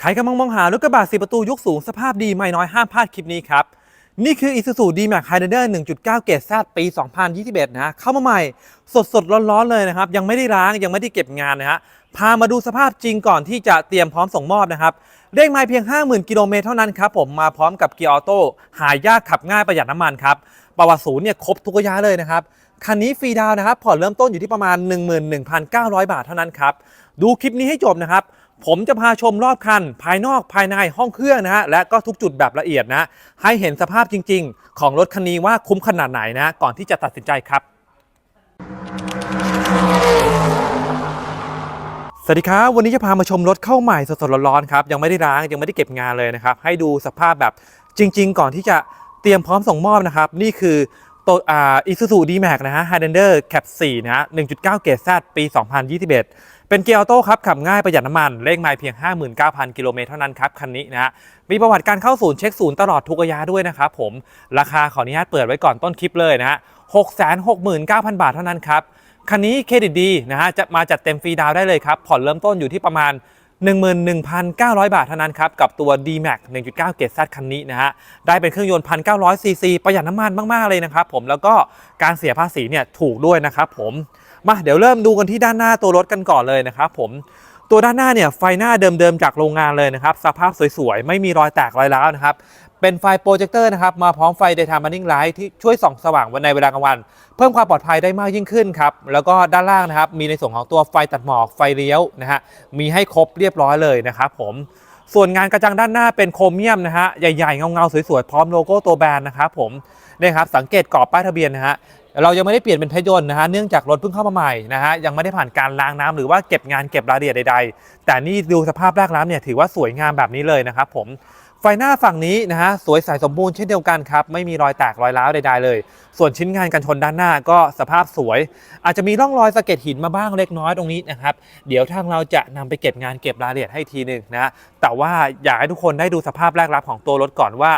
ใครกำลังมองหารถกระบะสีประตูยกสูงสภาพดีไม่น้อยห้ามพลาดคลิปนี้ครับ นี่คือ Isuzu D-Max Highlander 1.9 เกรด Z ปี 2021 นะเข้ามาใหม่สดสดร้อนๆ เลยนะครับ ยังไม่ได้ล้างยังไม่ได้เก็บงานนะฮะพามาดูสภาพจริงก่อนที่จะเตรียมพร้อมส่งมอบนะครับเร่งไม่เพียง 50,000 กิโลเมตรเท่านั้นครับผมมาพร้อมกับเกียร์ออโต้หายากขับง่ายประหยัดน้ำมันครับประวัติศูนย์เนี่ยครบทุกระยะเลยนะครับคันนี้ฟรีดาวน์นะครับผ่อนเริ่มต้นอยู่ที่ประมาณ 11,900 บาทเท่านั้นครับดูคลิปนี้ให้จบนะครับ ผมจะพาชมรอบคัน ภายนอกภายในห้องเครื่องนะฮะและก็ทุกจุดแบบละเอียดนะ ให้เห็นสภาพจริง ๆ ของรถคันนี้ว่าคุ้มขนาดไหนนะ ก่อนที่จะตัดสินใจครับสวัสดีครับ วันนี้จะพามาชมรถเข้าใหม่สดๆร้อนๆครับยังไม่ได้ล้างยังไม่ได้เก็บงานเลยนะครับ ให้ดูสภาพแบบจริง ๆ ก่อนที่จะเตรียมพร้อมส่งมอบนะครับ นี่คือตัวอ่า Isuzu D-Max นะฮะ Highlander Cap 4นะฮะ1.9 เกรด Z ปี 2021 เป็นเกียร์ออโต้ครับขับง่ายประหยัดน้ำมันเลขไมล์เพียง 59,000 กิโลเมตรเท่านั้นครับคันนี้นะฮะมีประวัติการเข้าศูนย์เช็คศูนย์ตลอดทุกระยะด้วยนะครับผมราคาขออนุญาตเปิดไว้ก่อนต้นคลิปเลยนะฮะ669,000 บาทเท่านั้นครับคันนี้เครดิตดีนะฮะจะมาจัดเต็มฟรีดาวได้เลยครับผ่อนเริ่มต้นอยู่ที่ประมาณ11,900 บาทเท่านั้นครับ กับตัว D-Max 1.9 เกรด Z คันนี้นะฮะ ได้เป็นเครื่องยนต์ 1,900ซีซีประหยัดน้ำมันมาก ๆ เลยนะครับผมแล้วก็การเสียภาษีเนี่ยถูกด้วยนะครับผม มาเดี๋ยวเริ่มดูกันที่ด้านหน้าตัวรถกันก่อนเลยนะครับผมตัวด้านหน้าเนี่ยไฟหน้าเดิมๆจากโรงงานเลยนะครับสภาพสวยๆ ไม่มีรอยแตกรอยร้าวนะครับ เป็นไฟโปรเจคเตอร์นะครับมาพร้อมไฟ Daytime Running Light ที่ช่วยส่องสว่างวันในเวลากลางวัน เพิ่มความปลอดภัยได้มากยิ่งขึ้นครับ แล้วก็ด้านล่างนะครับ มีในส่วนของตัวไฟตัดหมอกไฟเลี้ยวนะฮะมีให้ครบเรียบร้อยเลยนะครับผมส่วนงานกระจังด้านหน้าเป็นโครเมียมนะฮะใหญ่ๆเงาๆสวยๆพร้อมโลโก้ตัวแบรนด์นะครับผมนี่ครับสังเกตกรอบป้ายทะเบียนนะฮะ เรายังไม่ได้เปลี่ยนเป็นเพชรยนต์นะฮะเนื่องจากรถเพิ่งเข้ามาใหม่นะฮะยังไม่ได้ผ่านการล้างน้ำหรือว่าเก็บงานเก็บรายละเอียดใดๆ แต่นี่ดูสภาพแรกน้ำเนี่ยถือว่าสวยงามแบบนี้เลยนะครับผมไฟหน้าฝั่งนี้นะฮะสวยใสสมบูรณ์เช่นเดียวกันครับไม่มีรอยแตกรอยร้าวใดๆเลย ส่วนชิ้นงานกันชนด้านหน้าก็สภาพสวย อาจจะมีร่องรอยสะเก็ดหินมาบ้างเล็กน้อยตรงนี้นะครับเดี๋ยวทางเราจะนำไปเก็บงานเก็บรายละเอียดให้ทีหนึ่งนะแต่ว่าอยากให้ทุกคนได้ดูสภาพแรกรับของตัวรถก่อนว่า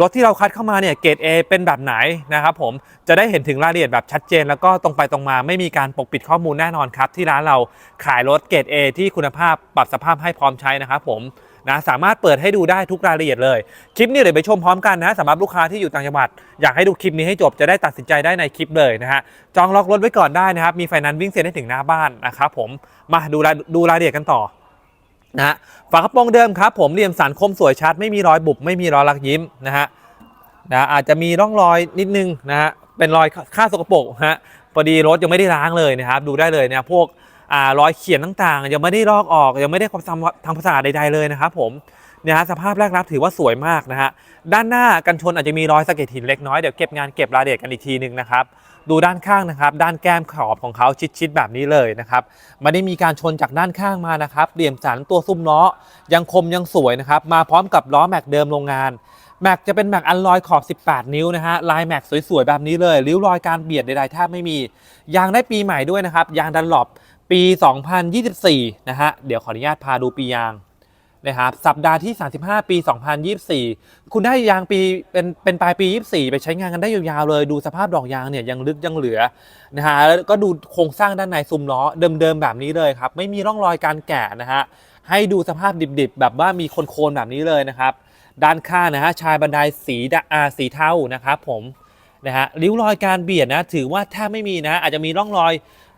รถที่เราคัดเข้ามาเนี่ยเกรด A เป็นแบบไหนนะครับผมจะได้เห็นถึงรายละเอียดแบบชัดเจน แล้วก็ตรงไปตรงมาไม่มีการปกปิดข้อมูลแน่นอนครับ ที่ร้านเราขายรถเกรด A ที่คุณภาพปรับสภาพให้พร้อมใช้นะครับผมนะสามารถเปิดให้ดูได้ทุกรายละเอียดเลย คลิปนี้เดี๋ยวไปชมพร้อมกันนะสำหรับลูกค้าที่อยู่ต่างจังหวัด อยากให้ดูคลิปนี้ให้จบจะได้ตัดสินใจได้ในคลิปเลยนะฮะจองล็อกรถไว้ก่อนได้นะครับมีไฟนนซ์วิ่งเซ็นให้ถึงหน้าบ้านนะครับผมมาดูรายดูรายละเอียดกันต่อ นะฮะฝากระโปรงเดิมครับ ผมเหลี่ยมสันคมสวยชัดไม่มีรอยบุบไม่มีรอยลักยิ้มนะฮะนะอาจจะมีร่องรอยนิดนึงนะฮะเป็นรอยค่าสกปรกฮะพอดีรถยังไม่ได้ล้างเลยนะครับดูได้เลยนะพวกอ่ารอยเขียนต่างๆ ยังไม่ได้ลอกออกยังไม่ได้ความทำทางภาษาใด ๆเลยนะครับผมเนี่ยฮะสภาพแรกรับถือว่าสวยมากนะฮะด้านหน้ากันชนอาจจะมีรอยสะเก็ดหินเล็กน้อยเดี๋ยวเก็บงานเก็บรายละเอียดกันอีกทีหนึ่งนะครับ ดูด้านข้างนะครับ ด้านแก้มขอบของเขาชิดๆแบบนี้เลยนะครับไม่ได้มีการชนจากด้านข้างมานะครับเหลี่ยมสันตัวซุ้มล้อยังคมยังสวยนะครับ มาพร้อมกับล้อแม็กเดิมโรงงานแม็กจะเป็นแม็กอันลอยขอบ 18 นิ้วนะฮะลายแม็กสวยๆ แบบนี้เลย ริ้วรอยการเบียดใดๆแทบไม่มี ยางได้ปีใหม่ด้วยนะครับ ยางดันหลบปี 2024 นะฮะ เดี๋ยวขออนุญาตพาดูปียาง นะครับสัปดาห์ที่ 35 ปี 2024 คุณได้ยางปีเป็นเป็นปลายปี 24 ไปใช้งานกันได้ยาวๆเลย ดูสภาพดอกยางเนี่ยยังลึกยังเหลือนะฮะแล้วก็ดูโครงสร้างด้านในซุ้มล้อเดิมๆแบบนี้เลยครับ ไม่มีร่องรอยการแกะนะฮะให้ดูสภาพดิบๆ แบบว่ามีโคนๆแบบนี้เลยนะครับ ด้านข้างนะฮะชายบันไดสีดาสีเทานะครับผม นะฮะริ้วรอยการเบียดนะถือว่าแทบไม่มีนะ อาจจะมีร่องรอย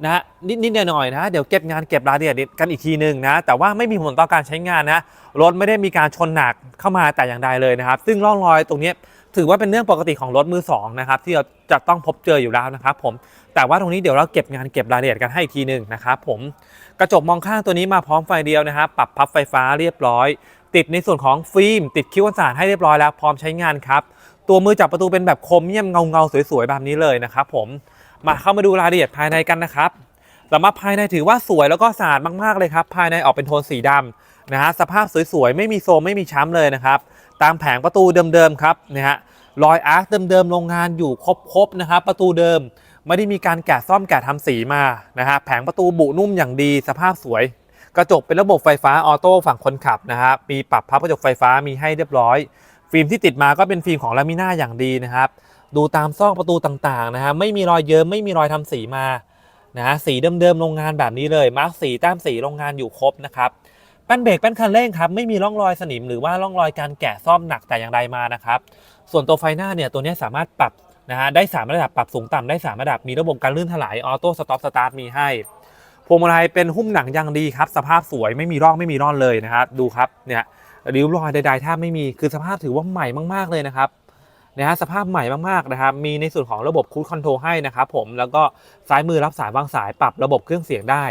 นะฮะนิดๆหน่อยๆนะเดี๋ยวเก็บงานเก็บรายละเอียดกันอีกทีหนึ่งนะแต่ว่าไม่มีผลต่อการใช้งานนะรถไม่ได้มีการชนหนักเข้ามาแต่อย่างใดเลยนะครับ ซึ่งร่องรอยตรงนี้ถือว่าเป็นเรื่องปกติของรถมือสองนะครับที่เราจะต้องพบเจออยู่แล้วนะครับผมแต่ว่าตรงนี้เดี๋ยวเราเก็บงานเก็บรายละเอียดกันให้อีกทีหนึ่งนะครับผมกระจกมองข้างตัวนี้มาพร้อมไฟเดียวนะครับปรับพับไฟฟ้าเรียบร้อย ติดในส่วนของฟิล์มติดคิ้วกันสาดให้เรียบร้อยแล้วพร้อมใช้งานครับ ตัวมือจับประตูเป็นแบบครเมียมเงาเงาๆสวยๆแบบนี้เลยนะครับผมมาเข้ามาดูรายละเอียดภายในกันนะครับสำหรับภายในถือว่าสวยแล้วก็สะอาดมากๆเลยครับ ภายในออกเป็นโทนสีดำนะฮะสภาพสวยๆไม่มีโซมไม่มีช้ำเลยนะครับ ตามแผงประตูเดิมๆครับนะฮะรอยอาร์คเดิมๆโรงงานอยู่ครบๆนะครับ ประตูเดิมไม่ได้มีการแกะซ่อมแกะทำสีมานะฮะแผงประตูบุนุ่มอย่างดี สภาพสวย กระจกเป็นระบบไฟฟ้าออโต้ฝั่งคนขับนะฮะมีปรับพับกระจกไฟฟ้ามีให้เรียบร้อย ฟิล์มที่ติดมาก็เป็นฟิล์มของลามิน่าอย่างดีนะครับ ดูตามซอกประตูต่างๆนะฮะไม่มีรอยเยิ้มไม่มีรอยทำสีมานะฮะสีเดิมๆโรงงานแบบนี้เลยมาร์กสีแต้มสีโรงงานอยู่ครบนะครับแป้นเบรกแป้นคันเร่งครับไม่มีร่องรอยสนิมหรือว่าร่องรอยการแกะซ่อมหนักแต่อย่างใดมานะครับส่วนตัวไฟหน้าเนี่ยตัวนี้สามารถปรับนะฮะได้สามระดับปรับสูงต่ำได้สามระดับมีระบบการลื่นถลายออโต้สต็อปสตาร์ทมีให้พวงมาลัยเป็นหุ้มหนังอย่างดีครับ สภาพสวยไม่มีร่องไม่มีร่อนเลยนะครับดูครับเนี่ย ริ้วรอยใดๆแทบไม่มีคือสภาพถือว่าใหม่มากๆเลยนะครับนะฮะสภาพใหม่มากๆนะครับ มีในส่วนของระบบคูดคอนโทรลให้นะครับผมแล้วก็ซ้ายมือรับสายวางสายปรับระบบเครื่องเสียงได้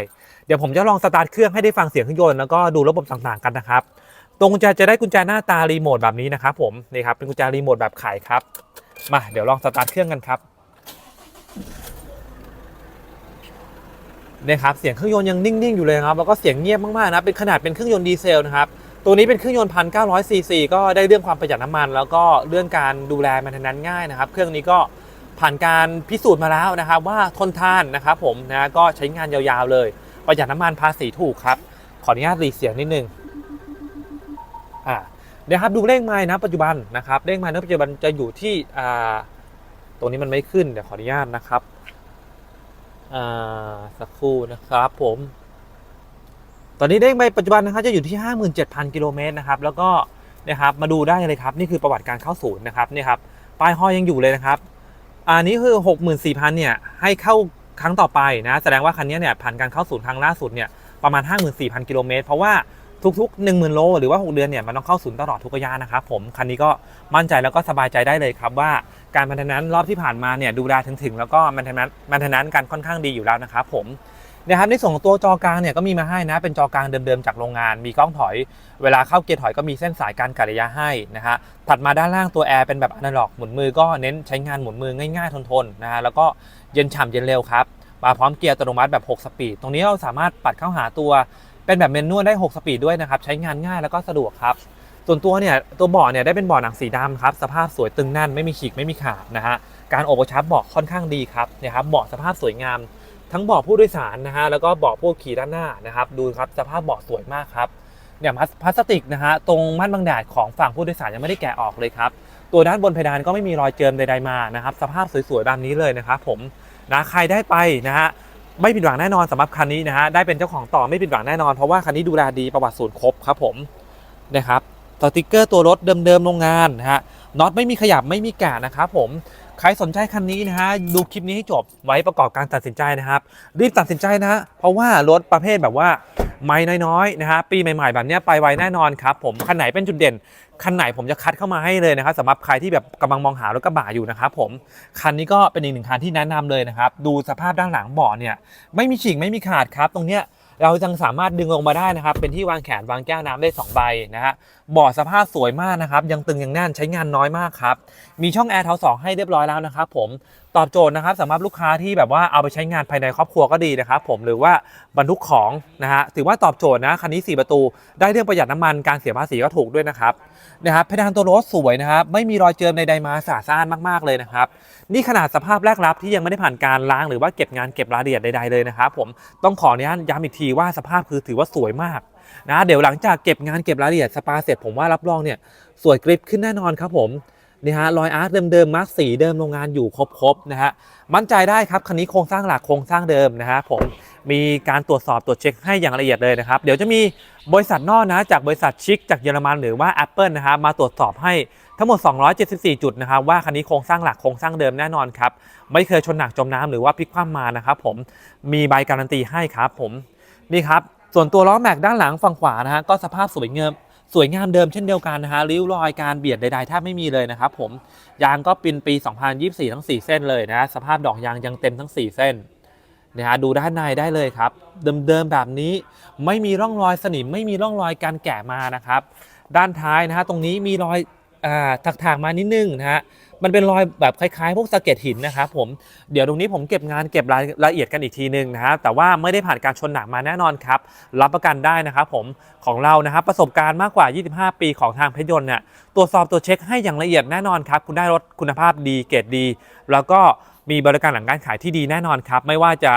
เดี๋ยวผมจะลองสตาร์ทเครื่องให้ได้ฟังเสียงเครื่องยนต์แล้วก็ดูระบบต่างๆกันนะครับ ตรงกุญแจจะได้กุญแจหน้าตารีโมทแบบนี้นะครับผมนี่ครับเป็นกุญแจรีโมทแบบไขครับมาเดี๋ยวลองสตาร์ทเครื่องกันครับเนี่ยครับเสียงเครื่องยนต์ยังนิ่งๆอยู่เลยครับแล้วก็เสียงเงียบมากๆนะเป็นขนาดเป็นเครื่องยนต์ดีเซลนะครับ ตัวนี้เป็นเครื่องยนต์พันเก้าร้อยซีซีก็ได้เรื่องความประหยัดน้ำมัน แล้วก็เรื่องการดูแลมันทนั้นง่ายนะครับ เครื่องนี้ก็ผ่านการพิสูจน์มาแล้วนะครับ ว่าทนทานนะครับผมนะก็ใช้งานยาวๆเลย ประหยัดน้ำมันภาษีถูกครับ ขออนุญาตรีเสียงนิดนึงอ่าเดี๋ยวครับดูเลขไม้นะปัจจุบันนะครับเลขไม้นะปัจจุบันจะอยู่ที่อ่าตรงนี้มันไม่ขึ้นเดี๋ยวขออนุญาตนะครับอ่าสักครู่นะครับผม อนนี้เลขไม้ปัจจุบันนะครับจะอยู่ที่ 57,000 กิโลเมตรนะครับแล้วก็นะครับมาดูได้เลยครับนี่คือประวัติการเข้าศูนย์นะครับนี่ครับป้ายห้อยยังอยู่เลยนะครับอันนี้คือ 64,000เนี่ยให้เข้าครั้งต่อไปนะแสดงว่าคันนี้เนี่ยผ่านการเข้าศูนย์ครั้งล่าสุดเนี่ยประมาณ 54,000 กิโลเมตรเพราะว่าทุกๆ 10,000 โล หรือว่า 6 เดือนเนี่ยมันต้องเข้าศูนย์ตลอดทุกระยะนะครับผมคันนี้ก็มั่นใจแล้วก็สบายใจได้เลยครับว่าการมันทนนั้นรอบที่ผ่านมาเนี่ยดูแลถึงถึงๆแล้วก็มันทนั้นมันทนนั้นการค่อนข้างดีอยู่แล้วนะครับผม นะครับในส่วนของตัวจอกลางเนี่ยก็มีมาให้นะเป็นจอกลางเดิมๆจากโรงงาน มีกล้องถอย เวลาเข้าเกียร์ถอยก็มีเส้นสายการกะระยะให้นะฮะถัดมาด้านล่างตัวแอร์เป็นแบบอนาล็อกหมุนมือก็เน้นใช้งานหมุนมือง่ายๆทนๆนะฮะแล้วก็เย็นฉ่ำเย็นเร็วครับมาพร้อมเกียร์อัตโนมัติแบบ 6 สปีด ตรงนี้เราสามารถปัดเข้าหาตัวเป็นแบบเมนนวลได้ 6 สปีดด้วยนะครับ ใช้งานง่ายแล้วก็สะดวกครับ ส่วนตัวเนี่ยตัวเบาะเนี่ยได้เป็นเบาะหนังสีดำครับ สภาพสวยตึงแน่นไม่มีฉีกไม่มีขาดนะฮะ การโอบกระชับเบาะค่อนข้างดีครับ เนี่ยครับเบาะสภาพสวยงาม ทั้งเบาะผู้โดยสารนะฮะแล้วก็เบาะผู้ขี่ด้านหน้านะครับ ดูครับสภาพเบาะสวยมากครับเนี่ยพลาสติกนะฮะตรงม่านบังแดดของฝั่งผู้โดยสารยังไม่ได้แกะออกเลยครับตัวด้านบนเพดานก็ไม่มีรอยเจิมใดๆมานะครับ สภาพสวยๆแบบนี้เลยนะครับผมนะใครได้ไปนะฮะไม่ผิดหวังแน่นอนสำหรับคันนี้นะฮะได้เป็นเจ้าของต่อไม่ผิดหวังแน่นอนเพราะว่าคันนี้ดูแลดีประวัติศูนย์ครบครับผมนะครับสติกเกอร์ตัวรถเดิมๆโรงงานนะฮะน็อตไม่มีขยับไม่มีแกะนะครับผม ใครสนใจคันนี้นะฮะดูคลิปนี้ให้จบไว้ประกอบการตัดสินใจนะครับ รีบตัดสินใจนะฮะเพราะว่ารถประเภทแบบว่าไม่น้อยๆนะฮะปีใหม่ๆแบบเนี้ยไปไวแน่นอนครับผมคันไหนเป็นจุดเด่นคันไหนผมจะคัดเข้ามาให้เลยนะครับสำหรับใครที่แบบกำลังมองหารถกระบะอยู่นะครับผมคันนี้ก็เป็นอีกหนึ่งคันที่แนะนำเลยนะครับ ดูสภาพด้านหลังเบาะเนี่ยไม่มีฉีกไม่มีขาดครับตรงเนี้ย เรายังสามารถดึงลงมาได้นะครับ เป็นที่วางแขนวางแก้วน้ำได้ 2 ใบนะฮะเบาะสภาพสวยมากนะครับ ยังตึงยังแน่นใช้งานน้อยมากครับ มีช่องแอร์เท้าสองให้เรียบร้อยแล้วนะครับผม ตอบโจทย์นะครับสำหรับลูกค้าที่แบบว่าเอาไปใช้งานภายในครอบครัวก็ดีนะครับผมหรือว่าบรรทุกของนะฮะถือว่าตอบโจทย์นะคันนี้ 4 ประตู ได้เรื่องประหยัดน้ำมันการเสียภาษีก็ถูกด้วยนะครับนะครับเพดานตัวรถสวยนะครับไม่มีรอยเจิมใดๆมาสะอาดสะอ้านมากๆเลยนะครับนี่ขนาดสภาพแรกรับที่ยังไม่ได้ผ่านการล้างหรือว่าเก็บงานเก็บรายละเอียดใดๆเลยนะครับผมต้องขออนุญาตย้ำอีกทีว่าสภาพคือถือว่าสวยมากนะเดี๋ยวหลังจากเก็บงานเก็บรายละเอียดสปาเสร็จผมว่ารับรองเนี่ยสวยกริบขึ้นแน่นอนครับผม นี่ฮะรอยอาร์ตเดิมๆมาร์กสีเดิมโรงงานอยู่ครบๆนะฮะมั่นใจได้ครับคันนี้โครงสร้างหลักโครงสร้างเดิมนะฮะผมมีการตรวจสอบตรวจเช็คให้อย่างละเอียดเลยนะครับ เดี๋ยวจะมีบริษัทนอกนะจากบริษัทชิคจากเยอรมันหรือว่า Apple นะฮะมาตรวจสอบให้ทั้งหมด 274 จุดนะครับว่าคันนี้โครงสร้างหลักโครงสร้างเดิมแน่นอนครับไม่เคยชนหนักจมน้ำหรือว่าพลิกคว่ำมานะครับผมมีใบการันตีให้ครับผมนี่ครับส่วนตัวล้อแม็กด้านหลังฝั่งขวานะฮะก็สภาพสวยเงาม สวยงามเดิมเช่นเดียวกันนะฮะริ้วรอยการเบียดใดๆแทบไม่มีเลยนะครับผมยางก็เป็นปี 2024 ทั้ง 4 เส้นเลยนะสภาพดอกยางยังเต็มทั้ง 4 เส้นนะฮะดูด้านในได้เลยครับ เดิมๆแบบนี้ไม่มีร่องรอยสนิมไม่มีร่องรอยการแกะมานะครับ ด้านท้ายนะฮะตรงนี้มีรอย อ่าถักมานิดนึงนะฮะมันเป็นรอยแบบคล้ายๆ พวกสะเก็ดหินนะครับผมเดี๋ยวตรงนี้ผมเก็บงานเก็บรายละเอียดกันอีกทีนึงนะฮะแต่ว่าไม่ได้ผ่านการชนหนักมาแน่นอนครับ รับประกันได้นะครับผมของเรานะครับประสบการณ์มากกว่า 25 ปีของทางเพชรยนต์เนี่ยตรวจสอบตัวเช็คให้อย่างละเอียดแน่นอนครับ คุณได้รถคุณภาพดีเกรดดี แล้วก็มีบริการหลังการขายที่ดีแน่นอนครับ ไม่ว่าจะ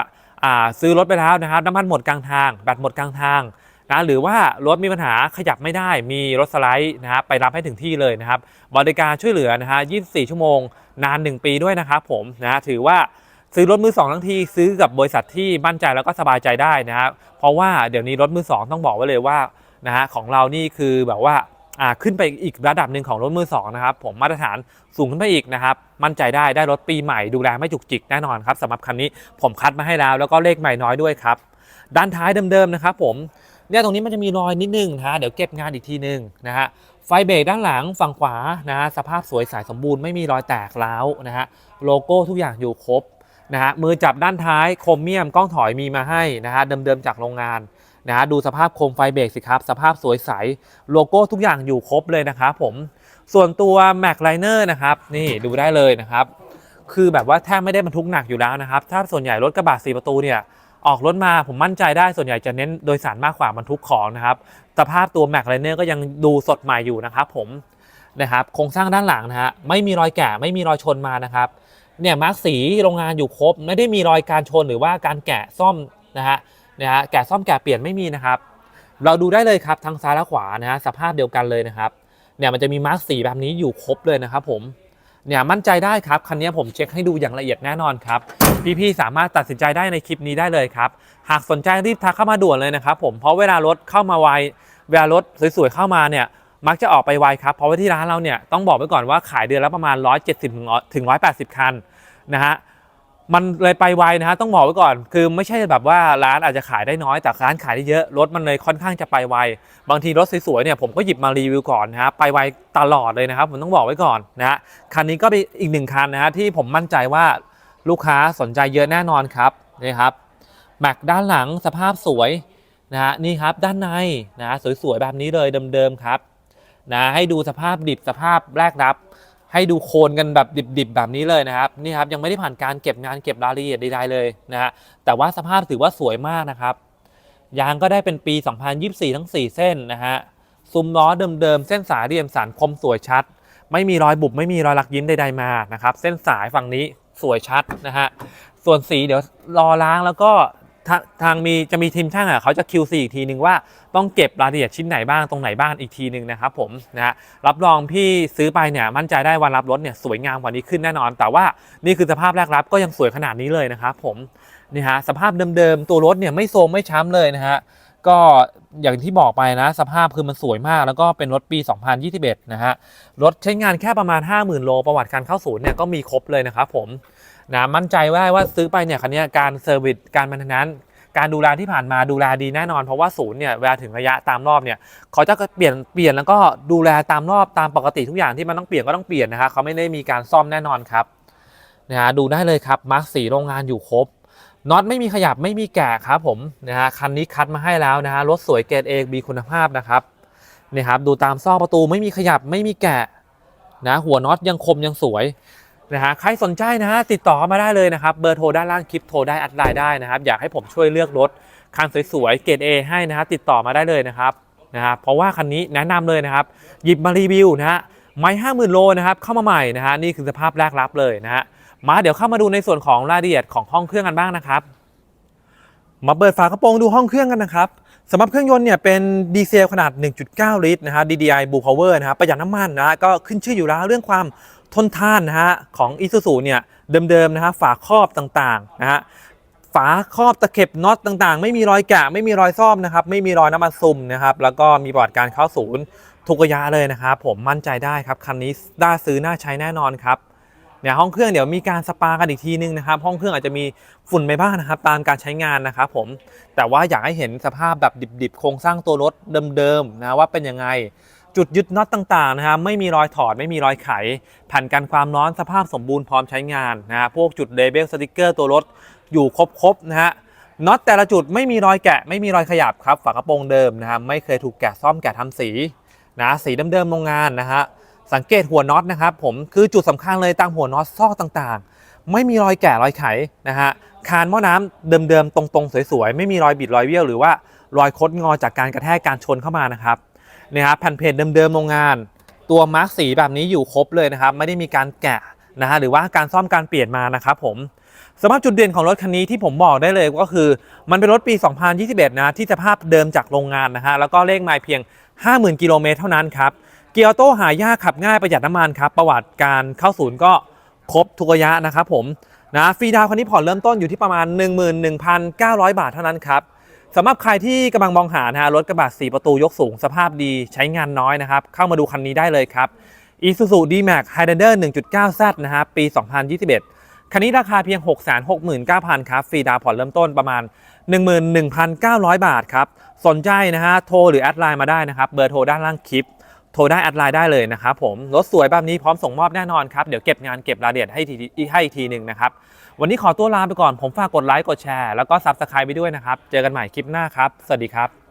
าซื้อรถไปแล้วนะครับน้ำมันหมดกลางทางแบตหมดกลางทาง นะหรือว่ารถมีปัญหาขยับไม่ได้มีรถสไลด์นะฮะไปรับให้ถึงที่เลยนะครับบริการช่วยเหลือนะฮะ 24 ชั่วโมง นาน 1 ปีด้วยนะครับผมนะถือว่าซื้อรถมือสองทั้งทีซื้อกับบริษัทที่มั่นใจแล้วก็สบายใจได้นะครับเพราะว่าเดี๋ยวนี้รถมือสองต้องบอกไว้เลยว่านะฮะของเรานี่คือแบบว่าอ่าขึ้นไปอีกระดับหนึ่งของรถมือสองนะครับผมมาตรฐานสูงขึ้นไปอีกนะครับมั่นใจได้ได้รถปีใหม่ดูแลไม่จุกจิกแน่นอนครับสำหรับคันนี้ผมคัดมาให้แล้วแล้วก็เลขใหม่น้อยด้วยครับด้านท้ายเดิมๆนะครับผม เนี่ยตรงนี้มันจะมีรอยนิดนึงนะฮะเดี๋ยวเก็บงานอีกทีนึงนะฮะไฟเบรกด้านหลังฝั่งขวานะฮะสภาพสวยสายสมบูรณ์ไม่มีรอยแตกร้าวนะฮะโลโก้ทุกอย่างอยู่ครบนะฮะมือจับด้านท้ายโครเมียมกล้องถอยมีมาให้นะฮะเดิมๆจากโรงงานนะฮะดูสภาพโคมไฟเบรกสิครับ สภาพสวยใสโลโก้ทุกอย่างอยู่ครบเลยนะครับผมส่วนตัว Mac Liner นะครับนี่ดูได้เลยนะครับ คือแบบว่าแทบไม่ได้บรรทุกหนักอยู่แล้วนะครับ ถ้าส่วนใหญ่รถกระบะ4ประตูเนี่ย ออกรถมาผมมั่นใจได้ส่วนใหญ่จะเน้นโดยสารมากกว่าบรรทุกของนะครับสภาพตัว Mac Liner ก็ยังดูสดใหม่อยู่นะครับผมนะครับโครงสร้างด้านหลังนะฮะไม่มีรอยแกะไม่มีรอยชนมานะครับเนี่ยมาร์กสีโรงงานอยู่ครบ ไม่ได้มีรอยการชนหรือว่าการแกะซ่อมนะฮะนะฮะแกะซ่อมแกะเปลี่ยนไม่มีนะครับ เราดูได้เลยครับทั้งซ้ายและขวานะฮะสภาพเดียวกันเลยนะครับเนี่ยมันจะมีมาร์กสีแบบนี้อยู่ครบเลยนะครับผม เนี่ยมั่นใจได้ครับ คันนี้ผมเช็คให้ดูอย่างละเอียดแน่นอนครับ พี่ๆสามารถตัดสินใจได้ในคลิปนี้ได้เลยครับ หากสนใจรีบทักเข้ามาด่วนเลยนะครับผมเพราะเวลารถเข้ามาไวเวลารถสวยๆเข้ามาเนี่ยมักจะออกไปไวครับ เพราะว่าที่ร้านเราเนี่ยต้องบอกไว้ก่อนว่าขายเดือนละประมาณ 170ถึง180 คันนะฮะ มันเลยไปไวนะฮะต้องบอกไว้ก่อน คือไม่ใช่แบบว่าร้านอาจจะขายได้น้อยแต่ร้านขายได้เยอะรถมันเลยค่อนข้างจะไปไว บางทีรถสวยๆเนี่ยผมก็หยิบมารีวิวก่อนนะฮะไปไวตลอดเลยนะครับ ผมต้องบอกไว้ก่อนนะฮะคันนี้ก็เป็นอีกหนึ่งคันนะฮะที่ผมมั่นใจว่าลูกค้าสนใจเยอะแน่นอนครับนี่ครับแม็กด้านหลังสภาพสวยนะฮะนี่ครับด้านในนะสวยๆแบบนี้เลยเดิมๆครับนะให้ดูสภาพดิบสภาพแรกรับ ให้ดูโคนกันแบบดิบๆ แบบนี้เลยนะครับนี่ครับยังไม่ได้ผ่านการเก็บงานเก็บรายละเอียดใดๆเลยนะฮะแต่ว่าสภาพถือว่าสวยมากนะครับ ยางก็ได้เป็นปี 2024 ทั้ง 4 เส้นนะฮะซุ้มล้อเดิมๆ เส้นสายเรียมสันคมสวยชัด ไม่มีรอยบุบไม่มีรอยลักยิ้มใดๆมานะครับ เส้นสายฝั่งนี้สวยชัดนะฮะส่วนสีเดี๋ยวรอล้างแล้วก็ ทาทางมีจะมีทีมช่างอะเขาจะ QC อีกทีนึงว่าต้องเก็บรายละเอียดชิ้นไหนบ้างตรงไหนบ้างอีกทีนึงนะครับผมนะฮะรับรองพี่ซื้อไปเนี่ยมั่นใจได้วันรับรถเนี่ยสวยงามกว่านี้ขึ้นแน่นอน แต่ว่านี่คือสภาพแรกรับก็ยังสวยขนาดนี้เลยนะครับผมนี่ฮะสภาพเดิมๆตัวรถเนี่ยไม่โทรมไม่ช้ำเลยนะฮะก็อย่างที่บอกไปนะสภาพคือมันสวยมาก แล้วก็เป็นรถปี 2021 นะฮะรถใช้งานแค่ประมาณ 50,000 โลประวัติการเข้าศูนย์เนี่ยก็มีครบเลยนะครับผม นะมั่นใจว่าว่าซื้อไปเนี่ยคันนี้การเซอร์วิสการมันนั้น การดูแลที่ผ่านมาดูแลดีแน่นอน เพราะว่าศูนย์เนี่ยเวลาถึงระยะตามรอบเนี่ยเขาจะเปลี่ยนเปลี่ยนแล้วก็ดูแลตามรอบตามปกติทุกอย่างที่มันต้องเปลี่ยนก็ต้องเปลี่ยนนะฮะเขาไม่ได้มีการซ่อมแน่นอนครับนะฮะดูได้เลยครับมาร์คสีโรงงานอยู่ครบน็อตไม่มีขยับไม่มีแกะครับผมนะฮะคันนี้คัดมาให้แล้วนะฮะรถสวยเกรดเอมีคุณภาพนะครับนี่ครับดูตามซอกประตูไม่มีขยับไม่มีแกะนะหัวน็อตยังคมยังสวย นะฮะใครสนใจนะฮะติดต่อมาได้เลยนะครับ เบอร์โทรด้านล่างคลิปโทรได้อัดไลน์ได้นะครับ อยากให้ผมช่วยเลือกรถคันสวยๆเกรด A ให้นะฮะติดต่อมาได้เลยนะครับนะฮะเพราะว่าคันนี้แนะนำเลยนะครับ หยิบมารีวิวนะฮะไม่ห้าหมื่นโลนะครับเข้ามาใหม่นะฮะนี่คือสภาพแรกรับเลยนะฮะมาเดี๋ยวเข้ามาดูในส่วนของรายละเอียดของห้องเครื่องกันบ้างนะครับ มาเปิดฝากระโปรงดูห้องเครื่องกันนะครับสำหรับเครื่องยนต์เนี่ยเป็นดีเซลขนาด 1.9 ลิตรนะฮะ DDI Blue Power นะครับประหยัดน้ำมันนะฮะก็ขึ้นชื่ออยู่แล้วเรื่องความ ทนทานนะฮะของ Isuzu เนี่ยเดิมๆนะฮะฝาครอบต่างๆนะฮะฝาครอบตะเข็บน็อตต่างๆ ไม่มีรอยแกะไม่มีรอยซ่อมนะครับไม่มีรอยน้ำมันซึมนะครับแล้วก็มีประวัติการเข้าศูนย์ทุกระยะเลยนะครับผมมั่นใจได้ครับคันนี้น่าซื้อน่าใช้แน่นอนครับเนี่ยห้องเครื่องเดี๋ยวมีการสปากันอีกทีนึงนะครับห้องเครื่องอาจจะมีฝุ่นไปบ้างนะครับตามการใช้งานนะครับผมแต่ว่าอยากให้เห็นสภาพแบบดิบๆโครงสร้างตัวรถเดิมๆนะว่าเป็นยังไง จุดยึดน็อตต่างๆนะครับไม่มีรอยถอดไม่มีรอยไข แผ่นกันความร้อนสภาพสมบูรณ์พร้อมใช้งานนะฮะพวกจุดเลเบลสติกเกอร์ตัวรถอยู่ครบๆนะฮะน็อตแต่ละจุดไม่มีรอยแกะไม่มีรอยขยับครับฝากระโปรงเดิมนะครับไม่เคยถูกแกะซ่อมแกะทำสีนะสีเดิมๆโรงงานนะฮะสังเกตหัวน็อตนะครับผมคือจุดสำคัญเลยตามหัวน็อตซอกต่างๆ ไม่มีรอยแกะรอยไขนะฮะคานหม้อน้ำเดิมๆตรงๆ สวยๆ ไม่มีรอยบิดรอยเบี้ยวหรือว่ารอยคดงอจากการกระแทกการชนเข้ามานะครับ นี่ครับแผ่นเพจเดิมๆโรงงาน ตัวมาร์กสีแบบนี้อยู่ครบเลยนะครับ ไม่ได้มีการแกะนะฮะหรือว่าการซ่อมการเปลี่ยนมานะครับผมสภาพจุดเด่นของรถคันนี้ที่ผมบอกได้เลยก็คือ มันเป็นรถปี 2021 นะที่สภาพเดิมจากโรงงานนะฮะแล้วก็เลขไมล์เพียง 50,000 กิโลเมตรเท่านั้นครับเกียร์โต้หายากขับง่ายประหยัดน้ำมันครับประวัติการเข้าศูนย์ก็ครบทุกระยะนะครับผมนะฟรีดาวคันนี้ผ่อนเริ่มต้นอยู่ที่ประมาณ 11,900 บาทเท่านั้นครับ สำหรับใครที่กำลังมองหานะฮะรถกระบะ4 ประตูยกสูงสภาพดีใช้งานน้อยนะครับ เข้ามาดูคันนี้ได้เลยครับ Isuzu D-Max Highlander 1.9Z นะฮะปี 2021 คันนี้ราคาเพียง 669,000 ครับ ฟรีดาวน์ผ่อนเริ่มต้นประมาณ 11,900 บาทครับ สนใจนะฮะโทรหรือแอดไลน์มาได้นะครับ เบอร์โทรด้านล่างคลิป โทรได้แอดไลน์ได้เลยนะครับผม รถสวยแบบนี้พร้อมส่งมอบแน่นอนครับ เดี๋ยวเก็บงานเก็บรายละเอียดให้ทีให้อีกทีหนึ่งนะครับ วันนี้ขอตัวลาไปก่อนผมฝากกดไลค์กดแชร์แล้วก็ซับสไครป์ไปด้วยนะครับ เจอกันใหม่คลิปหน้าครับ สวัสดีครับ